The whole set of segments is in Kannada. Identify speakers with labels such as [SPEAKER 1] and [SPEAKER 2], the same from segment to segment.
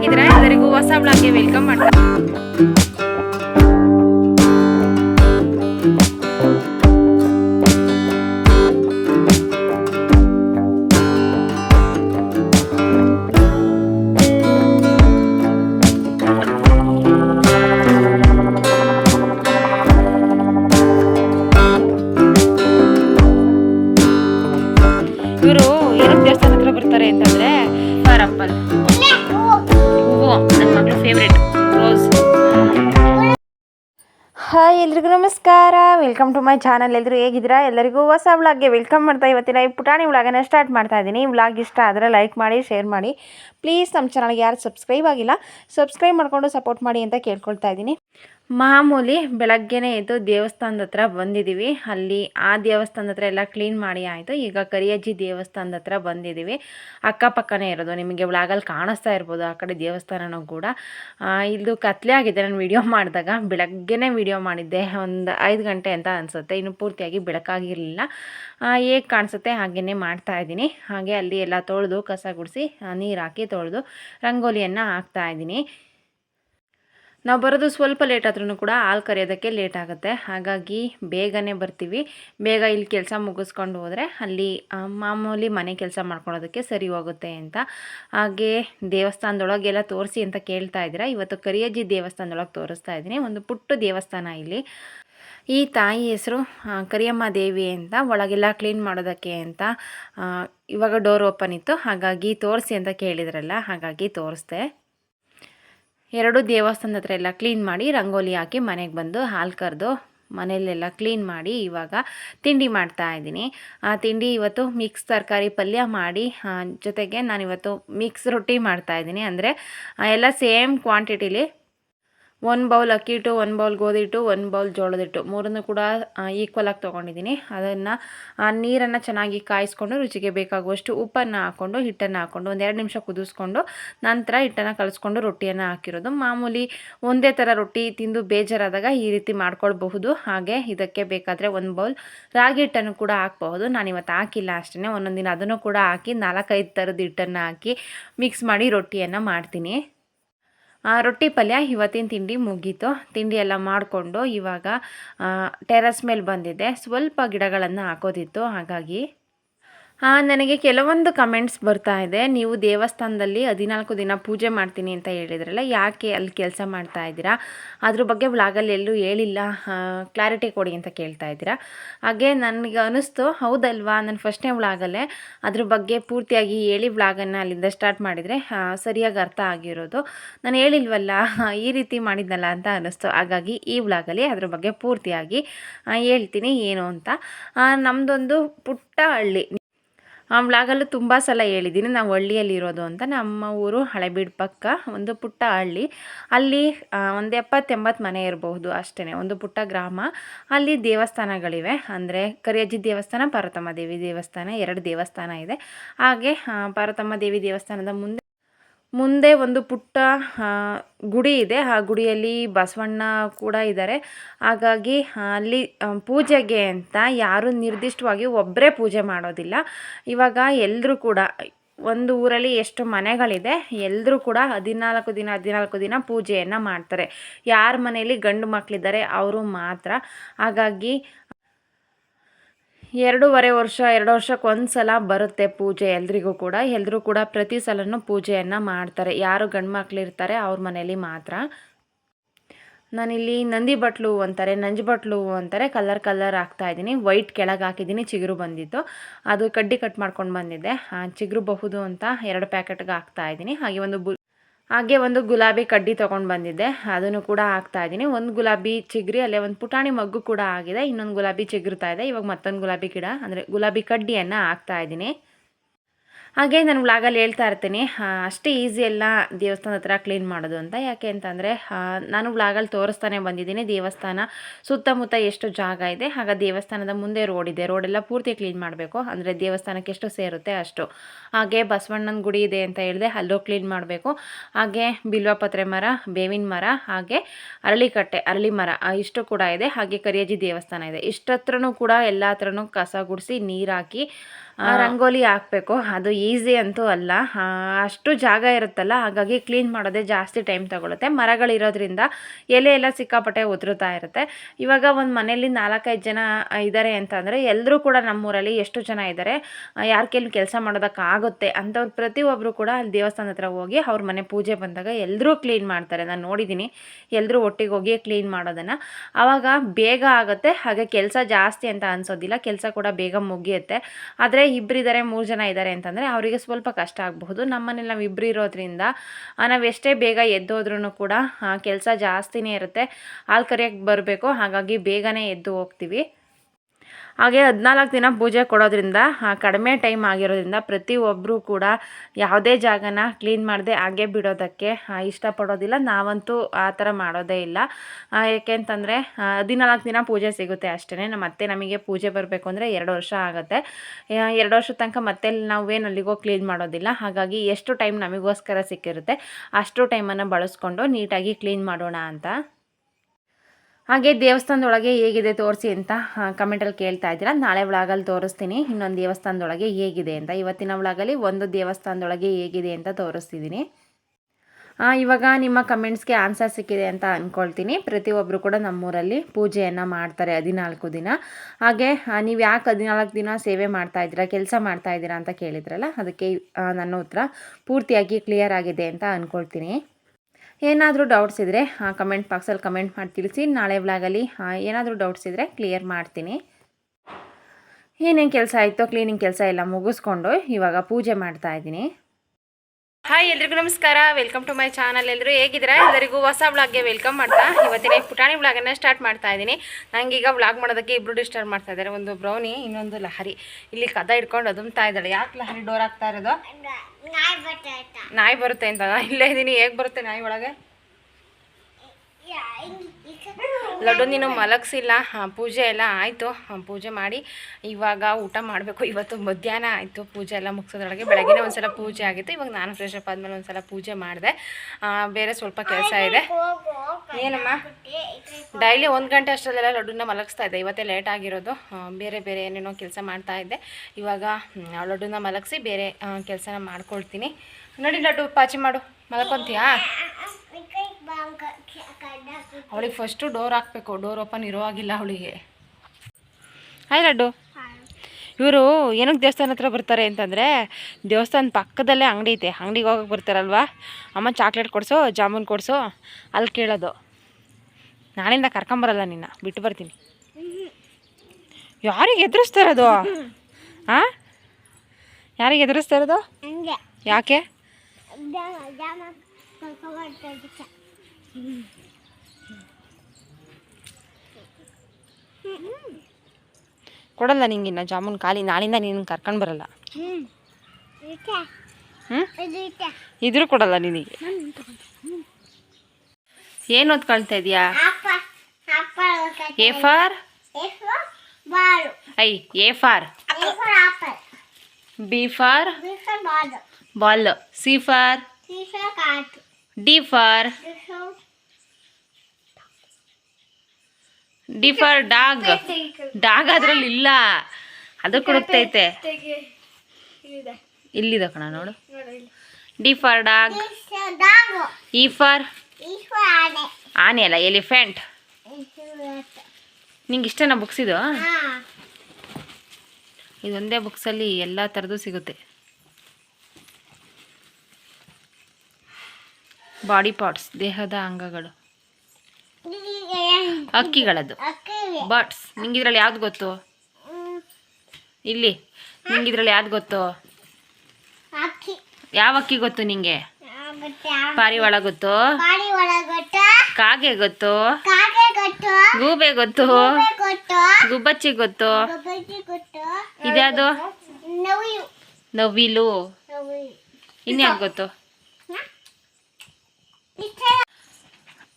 [SPEAKER 1] ಹೇಗಿದ್ದೀರಾ ಎಲ್ಲರಿಗೂ ಹೊಸ ಬ್ಲಾಗ್ಗೆ ವೆಲ್ಕಮ್ ಮಾಡ್ತಾ ವೆಲ್ಕಮ್ ಟು ಮೈ ಚಾನಲ್ ಎಲ್ಲರೂ ಹೇಗಿದ್ದೀರಾ? ಎಲ್ಲರಿಗೂ ಹೊಸ ವ್ಲಾಗ್ಗೆ ವೆಲ್ಕಮ್ ಮಾಡ್ತಾ ಇವತ್ತಿನ ಈ ಪುಟಾಣಿ ವ್ಲಾಗನ್ನು ಸ್ಟಾರ್ಟ್ ಮಾಡ್ತಾ ಇದ್ದೀನಿ. ವ್ಲಾಗ್ ಇಷ್ಟ ಆದರೆ ಲೈಕ್ ಮಾಡಿ ಶೇರ್ ಮಾಡಿ. ಪ್ಲೀಸ್ ನಮ್ಮ ಚಾನಲ್ಗೆ ಯಾರು ಸಬ್ಸ್ಕ್ರೈಬ್ ಆಗಿಲ್ಲ ಸಬ್ಸ್ಕ್ರೈಬ್ ಮಾಡಿಕೊಂಡು ಸಪೋರ್ಟ್ ಮಾಡಿ ಅಂತ ಕೇಳ್ಕೊಳ್ತಾ ಇದ್ದೀನಿ. ಮಾಮೂಲಿ ಬೆಳಗ್ಗೆನೇ ಎದ್ದು ದೇವಸ್ಥಾನದ ಹತ್ರ ಬಂದಿದ್ದೀವಿ. ಅಲ್ಲಿ ಆ ದೇವಸ್ಥಾನದ ಹತ್ರ ಎಲ್ಲ ಕ್ಲೀನ್ ಮಾಡಿ ಆಯಿತು. ಈಗ ಕರಿಯಜ್ಜಿ ದೇವಸ್ಥಾನದ ಹತ್ರ ಬಂದಿದ್ದೀವಿ. ಅಕ್ಕಪಕ್ಕನೇ ಇರೋದು. ನಿಮಗೆ ಒಳಗಲ್ಲಿ ಕಾಣಿಸ್ತಾ ಇರ್ಬೋದು ಆ ಕಡೆ ದೇವಸ್ಥಾನನೂ ಕೂಡ. ಇದು ಕತ್ಲೆ ಆಗಿದೆ ನಾನು ವಿಡಿಯೋ ಮಾಡಿದಾಗ. ಬೆಳಗ್ಗೆನೇ ವಿಡಿಯೋ ಮಾಡಿದ್ದೆ. ಒಂದು ಐದು ಗಂಟೆ ಅಂತ ಅನಿಸುತ್ತೆ. ಇನ್ನು ಪೂರ್ತಿಯಾಗಿ ಬೆಳಕಾಗಿರಲಿಲ್ಲ. ಹೇಗೆ ಕಾಣಿಸುತ್ತೆ ಹಾಗೆಯೇ ಮಾಡ್ತಾ ಇದ್ದೀನಿ. ಹಾಗೆ ಅಲ್ಲಿ ಎಲ್ಲ ತೊಳೆದು ಕಸ ಗುಡಿಸಿ ನೀರು ಹಾಕಿ ತೊಳೆದು, ರಂಗೋಲಿಯನ್ನು ಹಾಕ್ತಾ ಇದ್ದೀನಿ. ನಾವು ಬರೋದು ಸ್ವಲ್ಪ ಲೇಟ್ ಆದ್ರೂ ಕೂಡ ಹಾಲು ಕರೆಯೋದಕ್ಕೆ ಲೇಟ್ ಆಗುತ್ತೆ. ಹಾಗಾಗಿ ಬೇಗನೆ ಬರ್ತೀವಿ. ಬೇಗ ಇಲ್ಲಿ ಕೆಲಸ ಮುಗಿಸ್ಕೊಂಡು ಹೋದರೆ ಅಲ್ಲಿ ಮಾಮೂಲಿ ಮನೆ ಕೆಲಸ ಮಾಡ್ಕೊಳೋದಕ್ಕೆ ಸರಿ ಹೋಗುತ್ತೆ ಅಂತ. ಹಾಗೆ ದೇವಸ್ಥಾನದೊಳಗೆಲ್ಲ ತೋರಿಸಿ ಅಂತ ಕೇಳ್ತಾ ಇದ್ದೀರಾ. ಇವತ್ತು ಕರಿಯಜ್ಜಿ ದೇವಸ್ಥಾನದೊಳಗೆ ತೋರಿಸ್ತಾ ಇದ್ದೀನಿ. ಒಂದು ಪುಟ್ಟ ದೇವಸ್ಥಾನ ಇಲ್ಲಿ. ಈ ತಾಯಿ ಹೆಸರು ಕರಿಯಮ್ಮ ದೇವಿ ಅಂತ, ಒಳಗೆಲ್ಲ ಕ್ಲೀನ್ ಮಾಡೋದಕ್ಕೆ ಅಂತ ಇವಾಗ ಡೋರ್ ಓಪನ್ ಇತ್ತು. ಹಾಗಾಗಿ ತೋರಿಸಿ ಅಂತ ಕೇಳಿದ್ರಲ್ಲ, ಹಾಗಾಗಿ ತೋರಿಸ್ದೆ. ಎರಡು ದೇವಸ್ಥಾನದ ಹತ್ರ ಎಲ್ಲ ಕ್ಲೀನ್ ಮಾಡಿ ರಂಗೋಲಿ ಹಾಕಿ ಮನೆಗೆ ಬಂದು ಹಾಲು ಕರೆದು ಮನೆಯಲ್ಲೆಲ್ಲ ಕ್ಲೀನ್ ಮಾಡಿ ಇವಾಗ ತಿಂಡಿ ಮಾಡ್ತಾ ಇದ್ದೀನಿ. ಆ ತಿಂಡಿ ಇವತ್ತು ಮಿಕ್ಸ್ ತರಕಾರಿ ಪಲ್ಯ ಮಾಡಿ ಜೊತೆಗೆ ನಾನಿವತ್ತು ಮಿಕ್ಸ್ ರೊಟ್ಟಿ ಮಾಡ್ತಾ ಇದ್ದೀನಿ. ಅಂದರೆ ಎಲ್ಲ ಸೇಮ್ ಕ್ವಾಂಟಿಟಿಲಿ ಒಂದು ಬೌಲ್ ಅಕ್ಕಿ ಹಿಟ್ಟು ಒಂದು ಬೌಲ್ ಗೋಧಿ ಹಿಟ್ಟು ಒಂದು ಬೌಲ್ ಜೋಳದ ಹಿಟ್ಟು ಮೂರನ್ನು ಕೂಡ ಈಕ್ವಲ್ ಆಗಿ ತೊಗೊಂಡಿದ್ದೀನಿ ಅದನ್ನು ನೀರನ್ನು ಚೆನ್ನಾಗಿ ಕಾಯಿಸ್ಕೊಂಡು ರುಚಿಗೆ ಬೇಕಾಗುವಷ್ಟು ಉಪ್ಪನ್ನು ಹಾಕ್ಕೊಂಡು ಹಿಟ್ಟನ್ನು ಹಾಕ್ಕೊಂಡು ಒಂದು ಎರಡು ನಿಮಿಷ ಕುದಿಸ್ಕೊಂಡು, ನಂತರ ಹಿಟ್ಟನ್ನು ಕಲಿಸ್ಕೊಂಡು ರೊಟ್ಟಿಯನ್ನು ಹಾಕಿರೋದು. ಮಾಮೂಲಿ ಒಂದೇ ಥರ ರೊಟ್ಟಿ ತಿಂದು ಬೇಜಾರಾದಾಗ ಈ ರೀತಿ ಮಾಡ್ಕೊಳ್ಬಹುದು. ಹಾಗೆ ಇದಕ್ಕೆ ಬೇಕಾದರೆ ಒಂದು ಬೌಲ್ ರಾಗಿ ಹಿಟ್ಟನ್ನು ಕೂಡ ಹಾಕ್ಬಹುದು. ನಾನು ಇವತ್ತು ಹಾಕಿಲ್ಲ ಅಷ್ಟೇ ಒಂದೊಂದು ದಿನ ಅದನ್ನು ಕೂಡ ಹಾಕಿ, ನಾಲ್ಕೈದು ಥರದ ಹಿಟ್ಟನ್ನು ಹಾಕಿ ಮಿಕ್ಸ್ ಮಾಡಿ ರೊಟ್ಟಿಯನ್ನು ಮಾಡ್ತೀನಿ. ರೊಟ್ಟಿ ಪಲ್ಯ ಇವತ್ತಿನ ತಿಂಡಿ ಮುಗೀತು. ತಿಂಡಿ ಎಲ್ಲ ಮಾಡಿಕೊಂಡು ಇವಾಗ ಟೆರಸ್ ಮೇಲೆ ಬಂದಿದ್ದೆ. ಸ್ವಲ್ಪ ಗಿಡಗಳನ್ನು ಹಾಕೋದಿತ್ತು, ಹಾಗಾಗಿ ಆ, ನನಗೆ ಕೆಲವೊಂದು ಕಮೆಂಟ್ಸ್ ಬರ್ತಾ ಇದೆ. ನೀವು ದೇವಸ್ಥಾನದಲ್ಲಿ ಹದಿನಾಲ್ಕು ದಿನ ಪೂಜೆ ಮಾಡ್ತೀನಿ ಅಂತ ಹೇಳಿದ್ರಲ್ಲ ಯಾಕೆ ಅಲ್ಲಿ ಕೆಲಸ ಮಾಡ್ತಾ ಇದ್ದೀರಾ? ಅದ್ರ ಬಗ್ಗೆ ವ್ಲಾಗಲ್ಲಿ ಎಲ್ಲೂ ಹೇಳಿಲ್ಲ. ಕ್ಲಾರಿಟಿ ಕೊಡಿ ಅಂತ ಕೇಳ್ತಾ ಇದ್ದೀರಾ. ಹಾಗೆ ನನಗೆ ಅನಿಸ್ತು ಹೌದಲ್ವಾ? ನಾನು ಫಸ್ಟ್ನೇ ವ್ಲಾಗಲ್ಲೇ ಅದ್ರ ಬಗ್ಗೆ ಪೂರ್ತಿಯಾಗಿ ಹೇಳಿ ವ್ಲಾಗನ್ನು ಅಲ್ಲಿಂದ ಸ್ಟಾರ್ಟ್ ಮಾಡಿದರೆ ಸರಿಯಾಗಿ ಅರ್ಥ ಆಗಿರೋದು. ನಾನು ಹೇಳಿಲ್ವಲ್ಲ ಈ ರೀತಿ ಮಾಡಿದ್ನಲ್ಲ ಅಂತ ಅನ್ನಿಸ್ತು ಹಾಗಾಗಿ ಈ ವ್ಲಾಗಲ್ಲಿ ಅದ್ರ ಬಗ್ಗೆ ಪೂರ್ತಿಯಾಗಿ ಹೇಳ್ತೀನಿ ಏನು ಅಂತ. ನಮ್ಮದೊಂದು ಪುಟ್ಟ ಹಳ್ಳಿ ಆ ವ್ಲಾಗಲ್ಲೂ ತುಂಬ ಸಲ ಹೇಳಿದ್ದೀನಿ, ನಾವು ಹಳ್ಳಿಯಲ್ಲಿ ಇರೋದು ಅಂತ. ನಮ್ಮ ಊರು ಹಳೆಬೀಡು ಪಕ್ಕ, ಒಂದು ಪುಟ್ಟ ಹಳ್ಳಿ. ಅಲ್ಲಿ ಒಂದು ಎಪ್ಪತ್ತೆಂಬತ್ತು ಮನೆ ಇರಬಹುದು ಅಷ್ಟೇ ಒಂದು ಪುಟ್ಟ ಗ್ರಾಮ. ಅಲ್ಲಿ ದೇವಸ್ಥಾನಗಳಿವೆ, ಅಂದರೆ ಕರಿಯಜ್ಜಿ ದೇವಸ್ಥಾನ ಪಾರ್ವತಮ್ಮ ದೇವಿ ದೇವಸ್ಥಾನ, ಎರಡು ದೇವಸ್ಥಾನ ಇದೆ. ಹಾಗೆ ಪಾರ್ವತಮ್ಮ ದೇವಿ ದೇವಸ್ಥಾನದ ಮುಂದೆ ಮುಂದೆ ಒಂದು ಪುಟ್ಟ ಗುಡಿ ಇದೆ. ಆ ಗುಡಿಯಲ್ಲಿ ಬಸವಣ್ಣ ಕೂಡ ಇದ್ದಾರೆ. ಹಾಗಾಗಿ ಅಲ್ಲಿ ಪೂಜೆಗೆ ಅಂತ ಯಾರು ನಿರ್ದಿಷ್ಟವಾಗಿ ಒಬ್ಬರೇ ಪೂಜೆ ಮಾಡೋದಿಲ್ಲ. ಇವಾಗ ಎಲ್ಲರೂ ಕೂಡ, ಒಂದು ಊರಲ್ಲಿ ಎಷ್ಟು ಮನೆಗಳಿದೆ ಎಲ್ಲರೂ ಕೂಡ ಹದಿನಾಲ್ಕು ದಿನ ಹದಿನಾಲ್ಕು ದಿನ ಪೂಜೆಯನ್ನು ಮಾಡ್ತಾರೆ. ಯಾರ ಮನೆಯಲ್ಲಿ ಗಂಡು ಮಕ್ಕಳಿದ್ದಾರೆ ಅವರು ಮಾತ್ರ. ಹಾಗಾಗಿ ಎರಡೂವರೆ ವರ್ಷ, ಎರಡು ವರ್ಷಕ್ಕೆ ಒಂದು ಸಲ ಬರುತ್ತೆ ಪೂಜೆ ಎಲ್ರಿಗೂ ಕೂಡ. ಎಲ್ಲರೂ ಕೂಡ ಪ್ರತಿ ಸಲನೂ ಪೂಜೆಯನ್ನು ಮಾಡ್ತಾರೆ. ಯಾರು ಗಂಡು ಮಕ್ಕಳಿರ್ತಾರೆ ಅವ್ರ ಮನೇಲಿ ಮಾತ್ರ. ನಾನಿಲ್ಲಿ ನಂದಿ ಬಟ್ಲು ಅಂತಾರೆ, ನಂಜು ಬಟ್ಲು ಅಂತಾರೆ, ಕಲರ್ ಕಲರ್ ಹಾಕ್ತಾ ಇದ್ದೀನಿ. ವೈಟ್ ಕೆಳಗೆ ಹಾಕಿದ್ದೀನಿ, ಚಿಗುರು ಬಂದಿತ್ತು ಅದು ಕಡ್ಡಿ ಕಟ್ ಮಾಡ್ಕೊಂಡು ಬಂದಿದ್ದೆ. ಚಿಗುರು ಬಹುದು ಅಂತ ಎರಡು ಪ್ಯಾಕೆಟ್ಗೆ ಹಾಕ್ತಾ ಇದ್ದೀನಿ. ಹಾಗೆ ಒಂದು ಬು ಹಾಗೆ ಒಂದು ಗುಲಾಬಿ ಕಡ್ಡಿ ತಗೊಂಡು ಬಂದಿದ್ದೆ. ಅದನ್ನು ಕೂಡ ಹಾಕ್ತಾ ಇದ್ದೀನಿ. ಒಂದು ಗುಲಾಬಿ ಚಿಗ್ರಿ, ಅಲ್ಲೇ ಒಂದು ಪುಟಾಣಿ ಮಗ್ಗು ಕೂಡ ಆಗಿದೆ. ಇನ್ನೊಂದು ಗುಲಾಬಿ ಚಿಗುರ್ತಾ ಇದೆ. ಇವಾಗ ಮತ್ತೊಂದು ಗುಲಾಬಿ ಗಿಡ, ಅಂದರೆ ಗುಲಾಬಿ ಕಡ್ಡಿಯನ್ನು ಹಾಕ್ತಾ ಇದ್ದೀನಿ. ಹಾಗೆ ನಾನು ವ್ಲಾಗಲ್ಲಿ ಹೇಳ್ತಾ ಇರ್ತೀನಿ. ಅಷ್ಟೇ ಈಸಿ ಎಲ್ಲ ದೇವಸ್ಥಾನದ ಹತ್ರ ಕ್ಲೀನ್ ಮಾಡೋದು ಅಂತ. ಯಾಕೆ ಅಂತಂದರೆ ನಾನು ವ್ಲಾಗಲ್ಲಿ ತೋರಿಸ್ತಾನೆ ಬಂದಿದ್ದೀನಿ ದೇವಸ್ಥಾನ. ಸುತ್ತಮುತ್ತ ಎಷ್ಟು ಜಾಗ ಇದೆ ಹಾಗೆ ದೇವಸ್ಥಾನದ ಮುಂದೆ ರೋಡ್ ಇದೆ. ರೋಡೆಲ್ಲ ಪೂರ್ತಿ ಕ್ಲೀನ್ ಮಾಡಬೇಕು. ಅಂದರೆ ದೇವಸ್ಥಾನಕ್ಕೆ ಎಷ್ಟು ಸೇರುತ್ತೆ ಅಷ್ಟು. ಹಾಗೆ ಬಸವಣ್ಣನ ಗುಡಿ ಇದೆ ಅಂತ ಹೇಳಿದೆ ಅಲ್ಲೂ ಕ್ಲೀನ್ ಮಾಡಬೇಕು. ಹಾಗೆ ಬಿಲ್ವಪತ್ರೆ ಮರ ಬೇವಿನ ಮರ ಹಾಗೆ ಅರಳಿಕಟ್ಟೆ ಅರಳಿ ಮರ ಇಷ್ಟು ಕೂಡ ಇದೆ. ಹಾಗೆ ಕರಿಯಜಿ ದೇವಸ್ಥಾನ ಇದೆ. ಇಷ್ಟತ್ರನೂ ಕೂಡ ಎಲ್ಲ ಹತ್ರನೂ ಕಸ ಗುಡಿಸಿ ನೀರು ಹಾಕಿ ರಂಗೋಲಿ ಹಾಕಬೇಕು. ಅದು ಈಸಿ ಅಂತೂ ಅಲ್ಲ. ಅಷ್ಟು ಜಾಗ ಇರುತ್ತಲ್ಲ, ಹಾಗಾಗಿ ಕ್ಲೀನ್ ಮಾಡೋದೇ ಜಾಸ್ತಿ ಟೈಮ್ ತಗೊಳುತ್ತೆ. ಮರಗಳಿರೋದ್ರಿಂದ ಎಲೆ ಎಲ್ಲ ಸಿಕ್ಕಾಪಟ್ಟೆ ಉದುರುತ್ತಾ ಇರುತ್ತೆ. ಇವಾಗ ಒಂದು ಮನೆಯಲ್ಲಿ ನಾಲ್ಕೈದು ಜನ ಇದ್ದಾರೆ ಅಂತಂದರೆ ಎಲ್ಲರೂ ಕೂಡ ನಮ್ಮೂರಲ್ಲಿ ಎಷ್ಟು ಜನ ಇದ್ದಾರೆ ಯಾರ ಕೈಲಿ ಕೆಲಸ ಮಾಡೋದಕ್ಕಾಗುತ್ತೆ ಅಂಥವ್ರು ಪ್ರತಿಯೊಬ್ಬರು ಕೂಡ ಅಲ್ಲಿ ದೇವಸ್ಥಾನದ ಹತ್ರ ಹೋಗಿ ಅವ್ರ ಮನೆ ಪೂಜೆ ಬಂದಾಗ ಎಲ್ಲರೂ ಕ್ಲೀನ್ ಮಾಡ್ತಾರೆ. ನಾನು ನೋಡಿದ್ದೀನಿ ಎಲ್ಲರೂ ಒಟ್ಟಿಗೆ ಹೋಗಿ ಕ್ಲೀನ್ ಮಾಡೋದನ್ನು. ಆವಾಗ ಬೇಗ ಆಗುತ್ತೆ. ಹಾಗೆ ಕೆಲಸ ಜಾಸ್ತಿ ಅಂತ ಅನ್ಸೋದಿಲ್ಲ. ಕೆಲಸ ಕೂಡ ಬೇಗ ಮುಗಿಯುತ್ತೆ. ಆದರೆ ಇಬ್ಬರಿದ್ದಾರೆ ಮೂರು ಜನ ಇದ್ದಾರೆ ಅಂತಂದರೆ ಅವರಿಗೆ ಸ್ವಲ್ಪ ಕಷ್ಟ ಆಗಬಹುದು. ನಮ್ಮನೇಲಿ ನಾವು ಇಬ್ಬರು ಇರೋದ್ರಿಂದ ನಾವು ಎಷ್ಟೇ ಬೇಗ ಎದ್ದೋದ್ರೂ ಕೂಡ ಕೆಲಸ ಜಾಸ್ತಿನೇ ಇರುತ್ತೆ. ಹಾಲು ಕರಿಯೋಕ್ಕೆ ಬರಬೇಕು, ಹಾಗಾಗಿ ಬೇಗನೆ ಎದ್ದು ಹೋಗ್ತೀವಿ. ಹಾಗೆ ಹದಿನಾಲ್ಕು ದಿನ ಪೂಜೆ ಕೊಡೋದ್ರಿಂದ ಕಡಿಮೆ ಟೈಮ್ ಆಗಿರೋದ್ರಿಂದ ಪ್ರತಿಯೊಬ್ಬರೂ ಕೂಡ ಯಾವುದೇ ಜಾಗನ ಕ್ಲೀನ್ ಮಾಡದೆ ಹಾಗೆ ಬಿಡೋದಕ್ಕೆ ಇಷ್ಟಪಡೋದಿಲ್ಲ. ನಾವಂತೂ ಆ ಥರ ಮಾಡೋದೇ ಇಲ್ಲ. ಏಕೆಂತಂದರೆ ಹದಿನಾಲ್ಕು ದಿನ ಪೂಜೆ ಸಿಗುತ್ತೆ ಅಷ್ಟೇ ಮತ್ತೆ ನಮಗೆ ಪೂಜೆ ಬರಬೇಕು ಅಂದರೆ ಎರಡು ವರ್ಷ ಆಗುತ್ತೆ. ಎರಡು ವರ್ಷದ ತನಕ ಮತ್ತೆ ನಾವೇನು ಅಲ್ಲಿಗೋ ಕ್ಲೀನ್ ಮಾಡೋದಿಲ್ಲ. ಹಾಗಾಗಿ ಎಷ್ಟು ಟೈಮ್ ನಮಗೋಸ್ಕರ ಸಿಕ್ಕಿರುತ್ತೆ, ಅಷ್ಟು ಟೈಮನ್ನು ಬಳಸ್ಕೊಂಡು ನೀಟಾಗಿ ಕ್ಲೀನ್ ಮಾಡೋಣ ಅಂತ. ಹಾಗೆ ದೇವಸ್ಥಾನದೊಳಗೆ ಹೇಗಿದೆ ತೋರಿಸಿ ಅಂತ ಕಮೆಂಟಲ್ಲಿ ಕೇಳ್ತಾ ಇದ್ದೀರಾ. ನಾಳೆ ಒಳಗಲ್ಲಿ ತೋರಿಸ್ತೀನಿ ಇನ್ನೊಂದು ದೇವಸ್ಥಾನದೊಳಗೆ ಹೇಗಿದೆ ಅಂತ. ಇವತ್ತಿನ ಒಳಗಲ್ಲಿ ಒಂದು ದೇವಸ್ಥಾನದೊಳಗೆ ಹೇಗಿದೆ ಅಂತ ತೋರಿಸ್ತಿದ್ದೀನಿ. ಇವಾಗ ನಿಮ್ಮ ಕಮೆಂಟ್ಸ್ಗೆ ಆನ್ಸರ್ ಸಿಕ್ಕಿದೆ ಅಂತ ಅಂದ್ಕೊಳ್ತೀನಿ ಪ್ರತಿಯೊಬ್ಬರು ಕೂಡ ನಮ್ಮೂರಲ್ಲಿ ಪೂಜೆಯನ್ನು ಮಾಡ್ತಾರೆ ಹದಿನಾಲ್ಕು ದಿನ. ಹಾಗೆ ನೀವು ಯಾಕೆ ಹದಿನಾಲ್ಕು ದಿನ ಸೇವೆ ಮಾಡ್ತಾ ಇದ್ದೀರಾ, ಕೆಲಸ ಮಾಡ್ತಾ ಇದ್ದೀರಾ ಅಂತ ಕೇಳಿದ್ರಲ್ಲ, ಅದಕ್ಕೆ ನನ್ನ ಉತ್ತರ ಪೂರ್ತಿಯಾಗಿ ಕ್ಲಿಯರ್ ಆಗಿದೆ ಅಂತ ಅಂದ್ಕೊಳ್ತೀನಿ ಏನಾದರೂ ಡೌಟ್ಸ್ ಇದ್ದರೆ ಕಮೆಂಟ್ ಬಾಕ್ಸಲ್ಲಿ ಕಮೆಂಟ್ ಮಾಡಿ ತಿಳಿಸಿ. ನಾಳೆ ವ್ಲಾಗಲ್ಲಿ ಏನಾದರೂ ಡೌಟ್ಸ್ ಇದ್ದರೆ ಕ್ಲಿಯರ್ ಮಾಡ್ತೀನಿ. ಏನೇನು ಕೆಲಸ ಆಯಿತೋ ಕ್ಲೀನಿಂಗ್ ಕೆಲಸ ಎಲ್ಲ ಮುಗಿಸ್ಕೊಂಡು ಇವಾಗ ಪೂಜೆ ಮಾಡ್ತಾ ಇದ್ದೀನಿ. ಹಾಯ್ ಎಲ್ರಿಗೂ ನಮಸ್ಕಾರ. ವೆಲ್ಕಮ್ ಟು ಮೈ ಚಾನಲ್ ಎಲ್ಲರೂ ಹೇಗಿದ್ದೀರಾ? ಎಲ್ಲರಿಗೂ ಹೊಸ ವ್ಲಾಗ್ಗೆ ವೆಲ್ಕಮ್ ಮಾಡ್ತಾ ಇವತ್ತಿನ ಪುಟಾಣಿ ವ್ಲಾಗನ್ನು ಸ್ಟಾರ್ಟ್ ಮಾಡ್ತಾ ಇದ್ದೀನಿ. ಈಗ ವ್ಲಾಗ್ ಮಾಡೋದಕ್ಕೆ ಇಬ್ಬರು ಡಿಸ್ಟರ್ಬ್ ಮಾಡ್ತಾ ಇದ್ದಾರೆ. ಒಂದು ಬ್ರೌನಿ ಇನ್ನೊಂದು ಲಹರಿ. ಇಲ್ಲಿ ಕದ ಹಿಡ್ಕೊಂಡು ಅದುಮ್ತಾ ಇದ್ದಾಳೆ. ಯಾಕೆ ಲಹರಿ ಡೋರ್ ಆಗ್ತಾ ಇರೋದು? ನಾಯಿ ಬರುತ್ತೆ ಅಂತ ಇಲ್ಲೇ ಇದ್ದೀನಿ ಹೇಗೆ ಬರುತ್ತೆ ನಾಯಿ ಒಳಗೆ? ಲಡ್ಡು ನೀನು ಮಲಗಿಸಿಲ್ಲ ಪೂಜೆ ಎಲ್ಲ ಆಯಿತು ಪೂಜೆ ಮಾಡಿ. ಇವಾಗ ಊಟ ಮಾಡಬೇಕು ಇವತ್ತು ಮಧ್ಯಾಹ್ನ ಆಯಿತು ಪೂಜೆ ಎಲ್ಲ ಮುಗಿಸೋದ್ರೊಳಗೆ ಬೆಳಗ್ಗೆನೇ ಒಂದ್ಸಲ ಪೂಜೆ ಆಗಿತ್ತು ಇವಾಗ ನಾನು ಫ್ರೆಶ್ ಅಪ್ ಆದಮೇಲೆ ಒಂದ್ಸಲ ಪೂಜೆ ಮಾಡಿದೆ. ಬೇರೆ ಸ್ವಲ್ಪ ಕೆಲಸ ಇದೆ. ಏನಮ್ಮ? ಡೈಲಿ ಒಂದು ಗಂಟೆ ಅಷ್ಟರಲ್ಲೆಲ್ಲ ಲಡ್ಡುನ ಮಲಗಿಸ್ತಾ ಇದ್ದೆ ಇವತ್ತೇ ಲೇಟ್ ಆಗಿರೋದು ಬೇರೆ ಬೇರೆ ಏನೇನೋ ಕೆಲಸ ಮಾಡ್ತಾ ಇದ್ದೆ. ಇವಾಗ ಲಡ್ಡುನ ಮಲಗಿಸಿ ಬೇರೆ ಕೆಲಸನ ಮಾಡ್ಕೊಳ್ತೀನಿ. ನೋಡಿ ಲಡ್ಡು ಪಾಚಿ ಮಾಡು ಮಲ್ಕೊಂತೀಯಾ? ಅವಳಿಗೆ ಫಸ್ಟು ಡೋರ್ ಹಾಕ್ಬೇಕು. ಡೋರ್ ಓಪನ್ ಇರೋವಾಗಿಲ್ಲ ಅವಳಿಗೆ. ಹಾಯ್ ಲಡ್ಡು. ಇವರು ಏನಕ್ಕೆ ದೇವಸ್ಥಾನ ಹತ್ರ ಬರ್ತಾರೆ ಅಂತಂದರೆ ದೇವಸ್ಥಾನ ಪಕ್ಕದಲ್ಲೇ ಅಂಗಡಿ ಐತೆ. ಅಂಗಡಿಗೆ ಹೋಗಕ್ಕೆ ಬರ್ತಾರಲ್ವಾ? ಅಮ್ಮ ಚಾಕ್ಲೇಟ್ ಕೊಡಿಸೋ ಜಾಮೂನ್ ಕೊಡಿಸೋ ಅಲ್ಲಿ ಕೇಳೋದು. ನಾಳಿಂದ ಕರ್ಕೊಂಬರಲ್ಲ ನಿನ್ನ. ಬಿಟ್ಟು ಬರ್ತೀನಿ. ಯಾರಿಗೆ ಎದುರಿಸ್ತಾರದು ಹಾಂ ಯಾರಿಗೆ ಎದುರಿಸ್ತಾ ಇರೋದು? ಯಾಕೆ? ಕೊಡಲ್ಲ ನಿಂಗಿನ್ನ ಜಾಮೂನ್ ಖಾಲಿ ನಾಳಿಂದ ನೀನು ಕರ್ಕೊಂಡು ಬರಲ್ಲ. ಹ್ಞೂ ಇದ್ರೂ ಕೊಡಲ್ಲ ನಿನಗೆ. ಏನು ಓದ್ಕೊಳ್ತಾ ಇದೀಯಾ? A for I A for B for ball C for D for D for dog dog ಅದ್ರಲ್ಲಿ ಇಲ್ಲ. ಅದು ಕೊಡುತ್ತೈತೆ ಇಲ್ಲಿದೆ. ಕಣ ನೋಡು. D for dog E for ಆನೆ. ಅಲ್ಲ ಎಲಿಫೆಂಟ್ ನಿಂಗೆ ಇಷ್ಟನಾ ಬುಕ್ಸ್ ಇದು? ಇದೊಂದೇ ಬುಕ್ಸಲ್ಲಿ ಎಲ್ಲ ಥರದ್ದು ಸಿಗುತ್ತೆ. ಬಾಡಿ ಪಾರ್ಟ್ಸ್ ದೇಹದ ಅಂಗಗಳು. ಅಕ್ಕಿಗಳದ್ದು ಬರ್ಡ್ಸ್ ನಿಂಗಿದ್ರಲ್ಲಿ ಯಾವ್ದು ಗೊತ್ತು? ಇಲ್ಲಿ. ನಿಂಗಿದ್ರಲ್ಲಿ ಯಾವ್ದು ಗೊತ್ತು? ಯಾವ ಅಕ್ಕಿ ಗೊತ್ತು ನಿಂಗೆ? ಪಾರಿವಾಳ ಗೊತ್ತು. ಕಾಗೆ ಗೊತ್ತು. ಗೂಬೆ ಗೊತ್ತು. ಗುಬ್ಬಚ್ಚಿ ಗೊತ್ತು. ಇದ್ಯಾವುದು?
[SPEAKER 2] ನವಿಲು.
[SPEAKER 1] ಇನ್ಯಾವ್ದು ಗೊತ್ತು?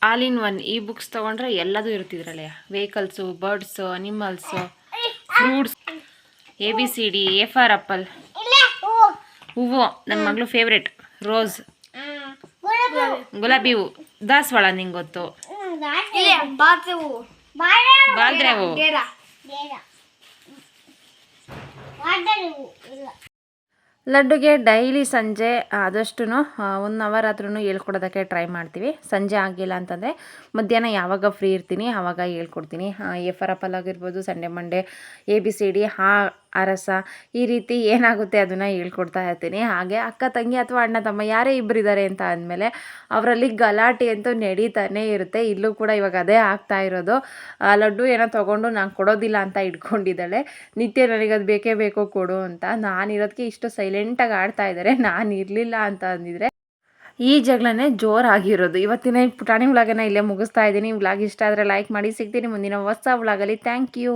[SPEAKER 1] ಆಲ್ ಇನ್ ಒನ್ ಈ ಬುಕ್ಸ್ ತೊಗೊಂಡ್ರೆ ಎಲ್ಲದು ಇರ್ತಿದ್ರಲ್ಲ vehicles birds animals fruits A B C D A for apple ಹೂವು ನನ್ನ ಮಗಳು ಫೇವ್ರೆಟ್ ರೋಸ್
[SPEAKER 2] ಗುಲಾಬಿ
[SPEAKER 1] ಹೂವು ದಾಸವಾಳ ನಿಂಗೆ ಗೊತ್ತು? ಹೂವು
[SPEAKER 2] ಬೇಡ ವಾಟರ್ ಹೂ ಇಲ್ಲ
[SPEAKER 1] ಲಡ್ಡುಗೆ ಡೈಲಿ ಸಂಜೆ ಆದಷ್ಟು ಒನ್ ಅವರ್ ಆದ್ರೂ ಹೇಳ್ಕೊಡೋದಕ್ಕೆ ಟ್ರೈ ಮಾಡ್ತೀವಿ. ಸಂಜೆ ಆಗಿಲ್ಲ ಅಂತಂದರೆ ಮಧ್ಯಾಹ್ನ ಯಾವಾಗ ಫ್ರೀ ಇರ್ತೀನಿ ಆವಾಗ ಹೇಳ್ಕೊಡ್ತೀನಿ. ಎ ಫಾರ್ ಆಪಲ್ ಆಗಿರ್ಬೋದು Sunday, Monday, A, B, C, D ಹಾ ಅರಸ, ಈ ರೀತಿ ಏನಾಗುತ್ತೆ ಅದನ್ನು ಹೇಳ್ಕೊಡ್ತಾ ಇರ್ತೀನಿ. ಹಾಗೆ ಅಕ್ಕ, ತಂಗಿ ಅಥವಾ ಅಣ್ಣ, ತಮ್ಮ ಯಾರೇ ಇಬ್ಬರಿದ್ದಾರೆ ಅಂತ ಅಂದಮೇಲೆ ಅವರಲ್ಲಿ ಗಲಾಟೆ ಅಂತೂ ನಡೀತಾನೆ ಇರುತ್ತೆ. ಇಲ್ಲೂ ಕೂಡ ಇವಾಗ ಅದೇ ಆಗ್ತಾ ಇರೋದು. ಲಡ್ಡು ಏನೋ ತೊಗೊಂಡು ನಾನು ಕೊಡೋದಿಲ್ಲ ಅಂತ ಇಟ್ಕೊಂಡಿದ್ದಾಳೆ. ನಿತ್ಯ ನನಗೆ ಅದು ಬೇಕೇ ಬೇಕೋ ಕೊಡು ಅಂತ. ನಾನಿರೋದಕ್ಕೆ ಇಷ್ಟು ಸೈಲೆಂಟಾಗಿ ಆಡ್ತಾ ಇದ್ದಾರೆ ನಾನು ಇರಲಿಲ್ಲ ಅಂತ ಅಂದಿದ್ರೆ ಈ ಜಗಳನೇ ಜೋರಾಗಿರೋದು. ಇವತ್ತಿನ ಪುಟಾಣಿ ವ್ಲಾಗನ್ನ ಇಲ್ಲೇ ಮುಗಿಸ್ತಾ ಇದ್ದೀನಿ. ವ್ಲಾಗ್ ಇಷ್ಟ ಆದರೆ ಲೈಕ್ ಮಾಡಿ. ಸಿಗ್ತೀನಿ ಮುಂದಿನ ಹೊಸ ವ್ಲಾಗಲ್ಲಿ. Thank you.